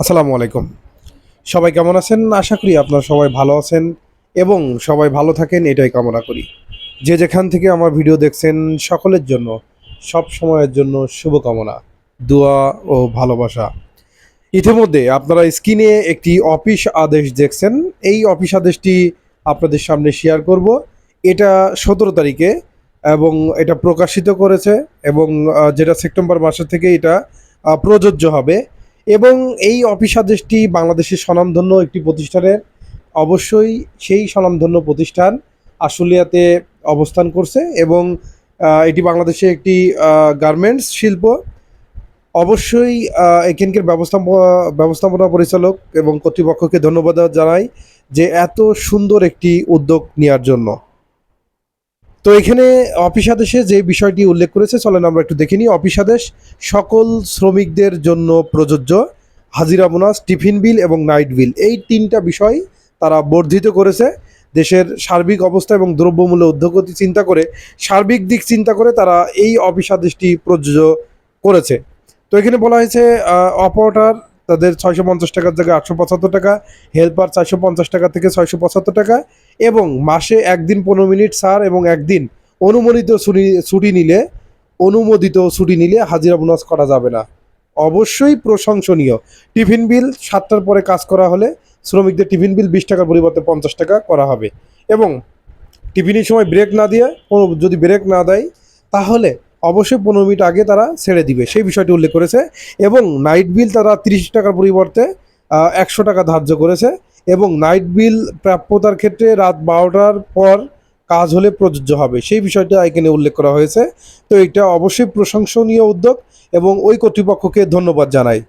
আসসালামু আলাইকুম। সবাই কেমন আছেন? আশা করি আপনারা সবাই ভালো আছেন এবং সবাই ভালো থাকেন, এটাই কামনা করি। যে যেখান থেকে আমার ভিডিও দেখছেন, সকলের জন্য, সব সময়ের জন্য শুভকামনা, দোয়া ও ভালোবাসা। ইতিমধ্যে আপনারা স্ক্রিনে একটি অফিস আদেশ দেখছেন। এই অফিস আদেশটি আপনাদের সামনে শেয়ার করব। এটা সতেরো তারিখে এবং এটা প্রকাশিত করেছে এবং যেটা সেপ্টেম্বর মাসের থেকে এটা প্রযোজ্য হবে। এবং এই অফিস আদেশটি বাংলাদেশের স্বনামধন্য একটি প্রতিষ্ঠানের, অবশ্যই সেই স্বনামধন্য প্রতিষ্ঠান আশুলিয়াতে অবস্থান করছে এবং এটি বাংলাদেশে একটি গার্মেন্টস শিল্প। অবশ্যই এখানকার ব্যবস্থাপনা ব্যবস্থাপনা পরিচালক এবং কর্তৃপক্ষকে ধন্যবাদ জানাই যে এত সুন্দর একটি উদ্যোগ নেওয়ার জন্য। তো এখানে অফিস আদেশে যে বিষয়টি উল্লেখ করেছে, চলেন আমরা একটু দেখে নিই। অফিস আদেশ সকল শ্রমিকদের জন্য প্রযোজ্য হাজিরা বোনাস, টিফিন বিল এবং নাইট বিল। এই তিনটা বিষয় তারা বর্ধিত করেছে। দেশের সার্বিক অবস্থা এবং দ্রব্যমূল্য উদ্যোগতি চিন্তা করে, সার্বিক দিক চিন্তা করে তারা এই অফিস আদেশটি প্রযোজ্য করেছে। তো এখানে বলা হয়েছে অপারেটার তাদের ছয়শো পঞ্চাশ টাকার জায়গায় আটশো পঁচাত্তর টাকা হেল্পার চারশো পঞ্চাশ টাকা থেকে ছয়শো পঁচাত্তর টাকা এবং মাসে একদিন পনেরো মিনিট সার এবং একদিন অনুমোদিত ছুটি ছুটি নিলে, অনুমোদিত ছুটি নিলে হাজিরা বোনাস করা যাবে না। অবশ্যই প্রশংসনীয়। টিফিন বিল সাতটার পরে কাজ করা হলে শ্রমিকদের টিফিন বিল বিশ টাকার পরিবর্তে পঞ্চাশ টাকা করা হবে। এবং টিফিনের সময় ব্রেক না দিয়ে যদি ব্রেক না দেয়, তাহলে অবশ্যই পনেরো মিনিট আগে তারা ছেড়ে দিবে। সেই বিষয়টি উল্লেখ করেছে এবং নাইট বিল তারা তিরিশ টাকার পরিবর্তে একশো টাকা ধার্য করেছে এবং নাইট বিল প্রাপ্যতার ক্ষেত্রে রাত বারোটার পর কাজ হলে প্রযোজ্য হবে। সেই বিষয়টা এখানে উল্লেখ করা হয়েছে। তো এটা অবশ্যই প্রশংসনীয় উদ্যোগ এবং ওই কর্তৃপক্ষকে ধন্যবাদ জানাই।